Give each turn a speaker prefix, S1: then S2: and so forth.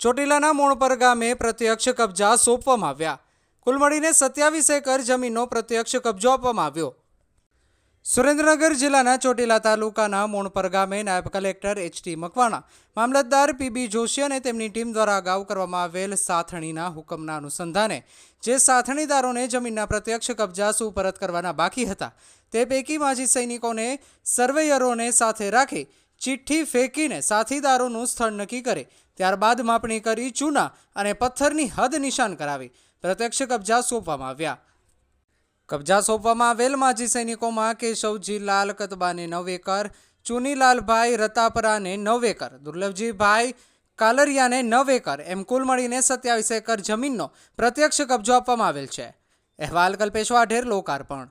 S1: ચોટીલાના મોણપર ગામે પ્રત્યક્ષ કબજા સોંપવામાં આવ્યા. કુલ મળીને સત્યાવીસ એકર જમીનનો પ્રત્યક્ષ કબજો આપવામાં આવ્યો. સુરેન્દ્રનગર જિલ્લાના ચોટીલા તાલુકાના મોણપર ગામે નાયબ કલેક્ટર એચ ટી મકવાણા, મામલતદાર પીબી જોશી અને તેમની ટીમ દ્વારા અગાઉ કરવામાં આવેલ સાથણીના હુકમના અનુસંધાને જે સાથણીદારોને જમીનના પ્રત્યક્ષ કબજા સુપરત કરવાના બાકી હતા, તે પૈકી માજી સૈનિકોને સર્વેયરોને સાથે રાખી ચિઠ્ઠી ફેંકીને સાથીદારોનું સ્થળ નક્કી કરે. ત્યારબાદ માપણી કરી ચૂના અને પથ્થરની હદ નિશાન કરાવી. પ્રત્યક્ષ કબજા સોંપવામાં આવ્યા. કબજા સોંપવામાં આવેલ માજી સૈનિકોમાં કેશવજી લાલ, કતબાને નવ એકર ચુનીલાલભાઈ રતાપરાને નવ એકર દુર્લભજીભાઈ કાલરિયાને નવ એકર, એમ કુલ મળીને સત્યાવીસ એકર જમીનનો પ્રત્યક્ષ કબજો આપવામાં આવેલ છે. અહેવાલ કલ્પેશ વાઢેર, લોકાર્પણ.